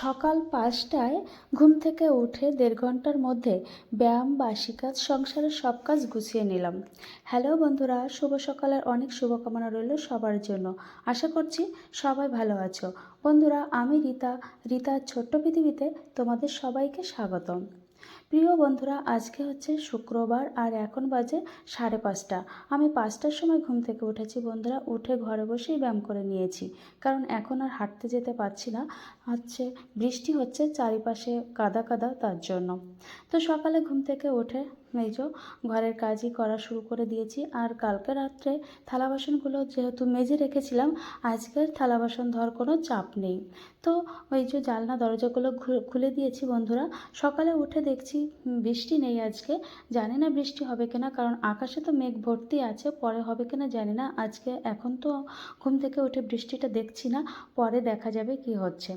সকাল পাঁচটায় ঘুম থেকে উঠে দেড় ঘণ্টার মধ্যে ব্যায়াম বাসি কাজ সংসারের সব কাজ গুছিয়ে নিলাম। হ্যালো বন্ধুরা, শুভ সকালের অনেক শুভকামনা রইল সবার জন্য। আশা করছি সবাই ভালো আছো। বন্ধুরা, আমি রীতা। রীতার ছোট্ট পৃথিবীতে তোমাদের সবাইকে স্বাগতম। প্রিয় বন্ধুরা, আজকে হচ্ছে শুক্রবার আর এখন বাজে সাড়ে পাঁচটা। আমি পাঁচটার সময় ঘুম থেকে উঠেছি বন্ধুরা, উঠে ঘরে বসেই ব্যায়াম করে নিয়েছি। কারণ এখন আর হাঁটতে যেতে পারছি না। হচ্ছে বৃষ্টি হচ্ছে চারিপাশে কাদা কাদা তার জন্য। তো সকালে ঘুম থেকে উঠে এই যে ঘরের কাজই করা শুরু করে দিয়েছি। আর কালকে রাত্রে থালা বাসনগুলো যেহেতু মেজে রেখেছিলাম, আজকের থালা বাসন ধর কোনো চাপ নেই। তো ওই যে জানলা দরজাগুলো খুলে দিয়েছি বন্ধুরা। সকালে উঠে দেখছি বৃষ্টি নেই আজকে। জানি না বৃষ্টি হবে কিনা, কারণ আকাশে তো মেঘ ভর্তি আছে, পরে হবে কিনা জানি না। আজকে এখন তো ঘুম থেকে উঠে বৃষ্টিটা দেখছি না, পরে দেখা যাবে কি হচ্ছে।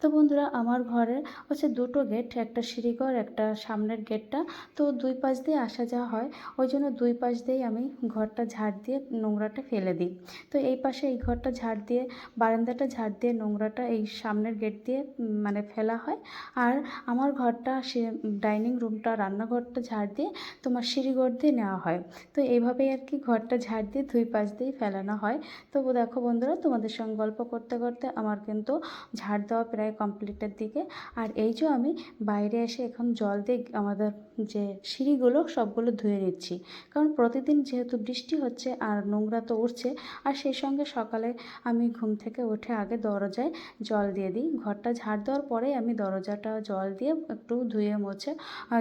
তো বন্ধুরা, আমার ঘরে হচ্ছে দুটো গেট, একটা সিঁড়িঘর, একটা সামনের গেটটা। তো দুই পাশ দিয়ে আসা যাওয়া হয়, ওই জন্য দুই পাশ দিয়েই আমি ঘরটা ঝাড় দিয়ে নোংরাটা ফেলে দিই। তো এই পাশে এই ঘরটা ঝাড় দিয়ে, বারান্দাটা ঝাড় দিয়ে নোংরাটা এই সামনের গেট দিয়ে মানে ফেলা হয়। আর আমার ঘরটা সে, ডাইনিং রুমটা, রান্নাঘরটা ঝাড় দিয়ে তোমার সিঁড়িঘর দিয়ে নেওয়া হয়। তো এইভাবেই আর কি ঘরটা ঝাড় দিয়ে দুই পাশ দিয়েই ফেলানো হয়। তো দেখো বন্ধুরা, তোমাদের সঙ্গে গল্প করতে করতে আমার কিন্তু ঝাড় দেওয়া প্রায় কমপ্লিটের দিকে। আর এই যে আমি বাইরে এসে এখন জল দিয়ে আমাদের যে সিঁড়িগুলো সবগুলো ধুয়ে নিচ্ছি। কারণ প্রতিদিন যেহেতু বৃষ্টি হচ্ছে আর নোংরা তো উঠছে, আর সেই সঙ্গে সকালে আমি ঘুম থেকে উঠে আগে দরজায় জল দিয়ে দিই। ঘরটা ঝাড় দেওয়ার পরে আমি দরজাটা জল দিয়ে একটু ধুয়ে মুছে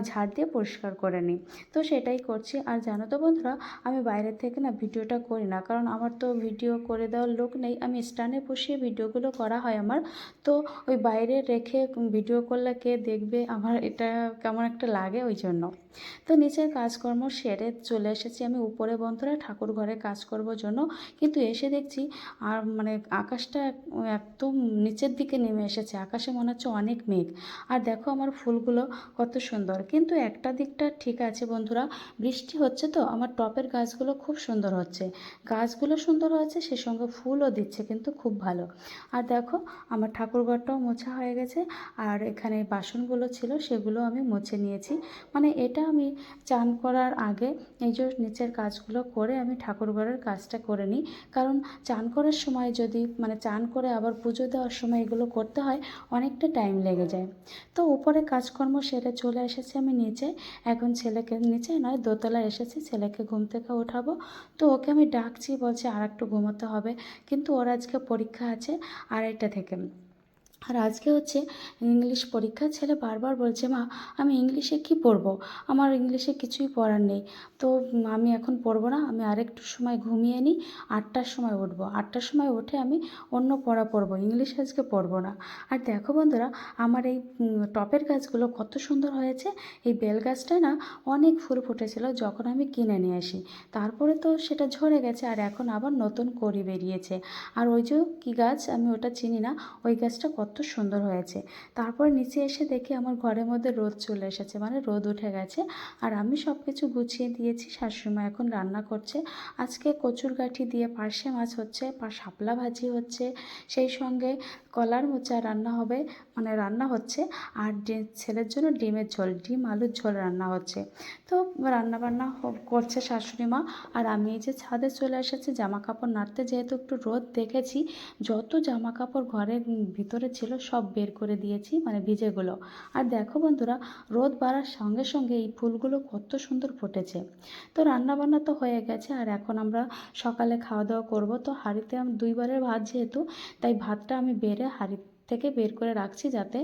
ঝাড় দিয়ে পরিষ্কার করে নিই। তো সেটাই করছি। আর জানো তো বন্ধুরা, আমি বাইরের থেকে না ভিডিওটা করি না, কারণ আমার তো ভিডিও করে দেওয়ার লোক নেই। আমি স্ট্যান্ডে বসিয়ে ভিডিওগুলো করা হয় আমার। তো ওই বাইরে রেখে ভিডিও করলে কে দেখবে? আমার এটা কেমন একটা লাগে ওই জন্য। তো নিচের কাজকর্ম সেরে চলে এসেছি আমি। উপরে বন্ধুরা ঠাকুর ঘরে কাজ করবার জন্য। কিন্তু এসে দেখছি আর মানে আকাশটা এক- একদম নিচের দিকে নেমে এসেছে। আকাশে মনে হচ্ছে অনেক মেঘ। আর দেখো আমার ফুলগুলো কত সুন্দর। কিন্তু একটা দিকটা ঠিক আছে বন্ধুরা, বৃষ্টি হচ্ছে তো, আমার টপের গাছগুলো খুব সুন্দর হচ্ছে। গাছগুলো সুন্দর হয়েছে, সে সঙ্গে ফুলও দিচ্ছে কিন্তু খুব ভালো। আর দেখো আমার ঠাকুরঘরটাও মোছা হয়ে গেছে। আর এখানে বাসনগুলো ছিল, সেগুলো আমি মুছে নিয়েছি। মানে এটা আমি চান করার আগে এই যে নিচের কাজগুলো করে আমি ঠাকুরঘরের কাজটা করে নিই। কারণ চান করার সময় যদি মানে চান করে আবার পুজো দেওয়ার সময় এগুলো করতে হয়, অনেকটা টাইম লেগে যায়। তো উপরে কাজকর্ম সেরে চলে এসেছি আমি নিচে। এখন ছেলেকে, নিচে নয়, দোতলায় এসেছি, ছেলেকে ঘুম থেকে ওঠাবো তো ওকে আমি ডাকছি, বলছে আর একটু ঘুমোতে হবে। কিন্তু ওর আজকে পরীক্ষা আছে আড়াইটা থেকে। আর আজকে হচ্ছে ইংলিশ পরীক্ষা ছেলে বারবার বলছে, মা, আমি ইংলিশে কি পড়ব? আমার ইংলিশে কিছুই পড়ার নেই। তো আমি এখন পড়ব না, আমি আরেকটু সময় ঘুমিয়ে নিই, আটটার সময় উঠবো। আটটার সময় উঠে আমি অন্য পড়া পড়ব, ইংলিশ আজকে পড়ব না। আর দেখো বন্ধুরা, আমার এই টপের গাছগুলো কত সুন্দর হয়েছে। এই বেল গাছটায় না অনেক ফুল ফুটেছিল যখন আমি কিনে নিয়ে আসি। তারপরে তো সেটা ঝরে গেছে আর এখন আবার নতুন কড়ি বেরিয়েছে। আর ওই যে কী গাছ, আমি ওটা চিনি না, ওই গাছটা কত সুন্দর হয়েছে। তারপর নিচে এসে দেখি আমার ঘরের মধ্যে রোদ চলে এসেছে মানে রোদ উঠে গেছে। আর আমি সব কিছু গুছিয়ে দিয়েছি, শাশুড়িমা এখন রান্না করছে। আজকে কচুর গাঠি দিয়ে পার্শে মাছ হচ্ছে শাপলা ভাজি হচ্ছে। সেই সঙ্গে কলার মোচা রান্না হবে মানে রান্না হচ্ছে। আর ছেলের জন্য ডিমের ঝোল, ডিম আলুর ঝোল রান্না হচ্ছে। তো রান্না বান্না করছে শাশুড়ি মা আর আমি এই যে ছাদে চলে এসেছি জামা কাপড় নাড়তে যেহেতু একটু রোদ দেখেছি, যত জামা কাপড় ঘরের ভিতরে ছিল, সব বের করে দিয়েছি মানে ভিজেগুলো। আর দেখো বন্ধুরা, রোদ বাড়ার সঙ্গে সঙ্গে এই ফুলগুলো কত সুন্দর ফুটেছে। তো রান্না বান্না তো হয়ে গেছে, আর এখন আমরা সকালে খাওয়া দাওয়া করব। তো হাঁড়িতে আমি দুইবারের ভাত যেহেতু, তাই ভাতটা আমি বেড়ে হাঁড়ি থেকে বের করে রাখছি যাতে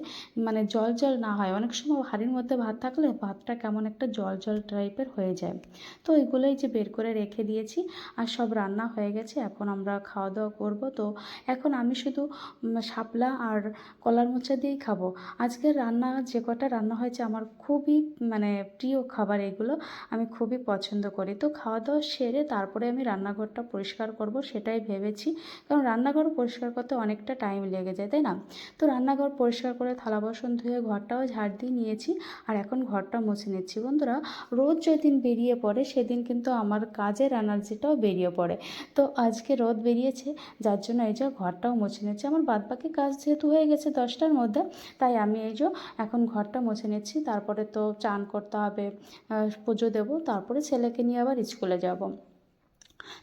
মানে জল জল না হয়। অনেক সময় হাঁড়ির মধ্যে ভাত থাকলে ভাতটা কেমন একটা জল জল টাইপের হয়ে যায়। তো ওইগুলোই যে বের করে রেখে দিয়েছি আর সব রান্না হয়ে গেছে। এখন আমরা খাওয়া দাওয়া করব। তো এখন আমি শুধু শাপলা আর কলার মোচা দিয়েই খাব। আজকের রান্না, যে কটা রান্না হয়েছে আমার খুবই মানে প্রিয় খাবার এগুলো আমি খুবই পছন্দ করি। তো খাওয়া দাওয়া সেরে তারপরে আমি রান্নাঘরটা পরিষ্কার করব সেটাই ভেবেছি। কারণ রান্নাঘর পরিষ্কার করতে অনেকটা টাইম লেগে যায়, তাই না? তো রান্নাঘর পরিষ্কার করে থালা বাসন ধুয়ে ঘরটাও ঝাড় দিয়ে নিয়েছি। আর এখন ঘরটা মুছে নিচ্ছি। বন্ধুরা, রোদ যেদিন বেরিয়ে পড়ে, সেদিন কিন্তু আমার কাজের এনার্জিটাও বেরিয়ে পড়ে। তো আজকে রোদ বেরিয়েছে, যার জন্য এই যে ঘরটাও মুছে নিচ্ছি। আমার বাদবাকি কাজ যেহেতু হয়ে গেছে দশটার মধ্যে, তাই আমি এই যে এখন ঘরটা মুছে নিচ্ছি। তারপরে তো চান করতে হবে পুজো দেবো। তারপরে ছেলেকে নিয়ে আবার স্কুলে যাব।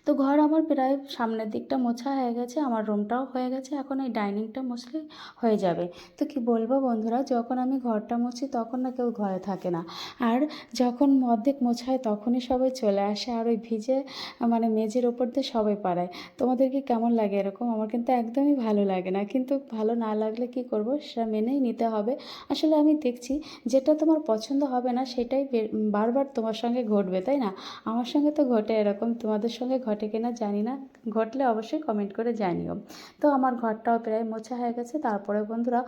তো ঘর আমার প্রায় সামনের দিকটা মোছা হয়ে গেছে, আমার রুমটাও হয়ে গেছে, এখন এই ডাইনিংটা মুছলে হয়ে যাবে। তো কি বলব বন্ধুরা, যখন আমি ঘরটা মুছি তখন না কেউ ঘরে থাকে না। আর যখন অর্ধেক মোছা হয় তখনই সবাই চলে আসে, আর ওই ভিজে মানে মেঝের ওপর দিয়ে সবাই পাড়ায়। তোমাদেরকে কেমন লাগে এরকম? আমার কিন্তু একদমই ভালো লাগে না। কিন্তু ভালো না লাগলে কি করব? সেটা মেনেই নিতে হবে। আসলে আমি দেখছি যেটা তোমার পছন্দ হবে না, সেটাই বারবার তোমার সঙ্গে ঘটবে, তাই না? আমার সঙ্গে তো ঘটে এরকম। তোমাদের সঙ্গে ঘটে কিনা জানি না। ঘটলে অবশ্যই কমেন্ট করে জানিও। তো আমার ঘরটাও প্রায় মোছা হয়ে গেছে। তারপরে বন্ধুরা,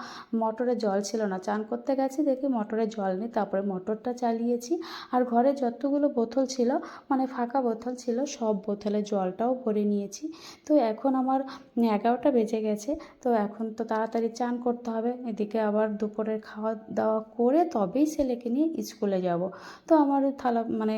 মোটরে জল ছিল না। চান করতে গেছি, দেখি মোটরে জল নেই। তারপরে মোটরটা চালিয়েছি। আর ঘরে যতগুলো বোতল ছিল মানে ফাঁকা বোতল ছিল, সব বোতলে জলটাও ভরে নিয়েছি। তো এখন আমার এগারোটা বেজে গেছে। তো এখন তো তাড়াতাড়ি চান করতে হবে। এদিকে আবার দুপুরের খাওয়া দাওয়া করে তবেই ছেলেকে নিয়ে স্কুলে যাব। তো আমার থালা মানে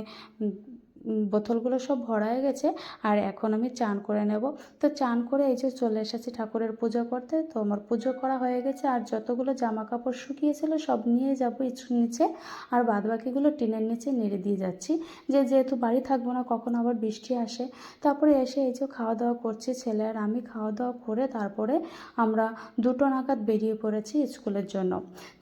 বোতলগুলো সব ভরা হয়ে গেছে, আর এখন আমি চান করে নেব। তো চান করে এই যে চলে এসেছি ঠাকুরের পুজো করতে, তো আমার পুজো করা হয়ে গেছে, আর যতগুলো জামা কাপড় শুকিয়েছিল সব নিয়ে যাব নিচে আর বাদবাকিগুলো টিনের নিচে নেড়ে দিয়ে যাচ্ছি। যে যেহেতু বাড়ি থাকব না, কখন আবার বৃষ্টি আসে। তারপরে এসে এই যে খাওয়া দাওয়া করছি ছেলে আর আমি খাওয়া দাওয়া করে তারপরে আমরা দুটো নাগাদ বেরিয়ে পড়েছি স্কুলের জন্য।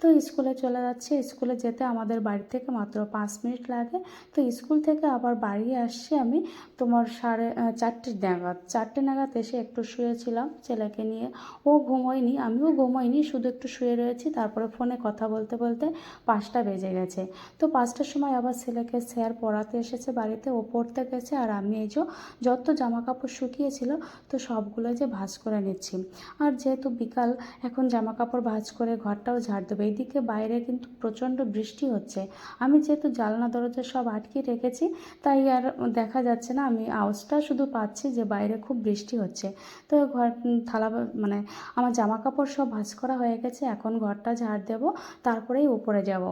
তো স্কুলে চলে যাচ্ছি, স্কুলে যেতে আমাদের বাড়ি থেকে মাত্র পাঁচ মিনিট লাগে। তো স্কুল থেকে আবার বাড়ি আসছি আমি তোমার সাড়ে চারটে নাগাদ। চারটে নাগাদ এসে একটু শুয়েছিলাম ছেলেকে নিয়ে। ও ঘুমোয়নি, আমিও ঘুমোয়নি, শুধু একটু শুয়ে রয়েছি, তারপরে ফোনে কথা বলতে বলতে পাঁচটা বেজে গেছে। তো পাঁচটার সময় আবার ছেলেকে স্যার পড়াতে এসেছে বাড়িতে, ও পড়তে গেছে, আর আমি এই যে যত জামা কাপড় শুকিয়েছিল, তো সবগুলো যে ভাঁজ করে নিচ্ছি। আর যেহেতু বিকাল, এখন জামা কাপড় ভাঁজ করে ঘরটাও ঝাড় দেবো। এইদিকে বাইরে কিন্তু প্রচণ্ড বৃষ্টি হচ্ছে। আমি যেহেতু জানলা দরজা সব আটকে রেখেছি, তাই আর দেখা যাচ্ছে না, আমি আওয়াজটা শুধু পাচ্ছি যে বাইরে খুব বৃষ্টি হচ্ছে। তো ঘর, থালা মানে আমার জামা কাপড় সব ভাঁজ করা হয়ে গেছে, এখন ঘরটা ঝাড় দেবো, তারপরেই উপরে যাব।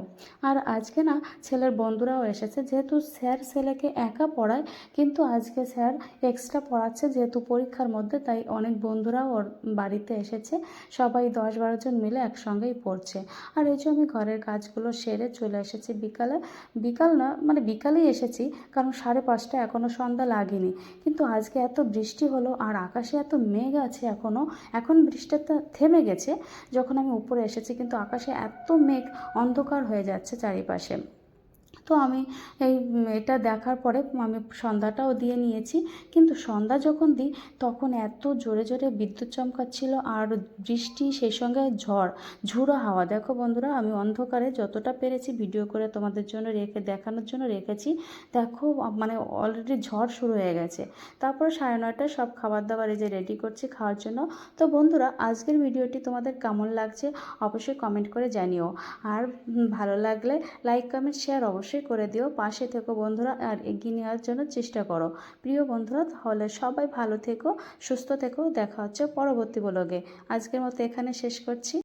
আর আজকে না ছেলের বন্ধুরাও এসেছে, যেহেতু স্যার ছেলেকে একা পড়ায়, কিন্তু আজকে স্যার এক্সট্রা পড়াচ্ছে যেহেতু পরীক্ষার মধ্যে, তাই অনেক বন্ধুরাও ওর বাড়িতে এসেছে, সবাই দশ বারো জন মিলে একসঙ্গেই পড়ছে। আর এই যে আমি ঘরের কাজগুলো সেরে চলে এসেছি বিকালে, বিকাল না মানে বিকালেই এসেছি, কারণ সাড়ে পাঁচটা এখনও সন্ধ্যা লাগেনি। কিন্তু আজকে এত বৃষ্টি হলো আর আকাশে এত মেঘ আছে এখনও এখন বৃষ্টিটা থেমে গেছে যখন আমি উপরে এসেছি, কিন্তু আকাশে এত মেঘ অন্ধকার হয়ে যাচ্ছে চারিপাশে। তো আমি এই এটা দেখার পরে আমি সন্ধ্যাটাও দিয়ে নিয়েছি। কিন্তু সন্ধ্যা যখন দিই, তখন এত জোরে জোরে বিদ্যুৎ চমকাচ্ছিল আর বৃষ্টি, সেই সঙ্গে ঝড়, ঝুড়ো হাওয়া। দেখো বন্ধুরা, আমি অন্ধকারে যতটা পেরেছি ভিডিও করে তোমাদের জন্য রেখে, দেখানোর জন্য রেখেছি। দেখো মানে অলরেডি ঝড় শুরু হয়ে গেছে। তারপর সাড়ে নয়টায় সব খাবার দাবার এই যে রেডি করছি খাওয়ার জন্য। তো বন্ধুরা, আজকের ভিডিওটি তোমাদের কেমন লাগছে অবশ্যই কমেন্ট করে জানিও। আর ভালো লাগলে লাইক কমেন্ট শেয়ার অবশ্যই করে দিও। পাশে থেকো বন্ধুরা আর এগিয়ে নেওয়ার জন্য চেষ্টা করো। প্রিয় বন্ধুরা, তাহলে সবাই ভালো থেকো, সুস্থ থেকো। দেখা হচ্ছে পরবর্তী ব্লগে আজকের মতো এখানে শেষ করছি।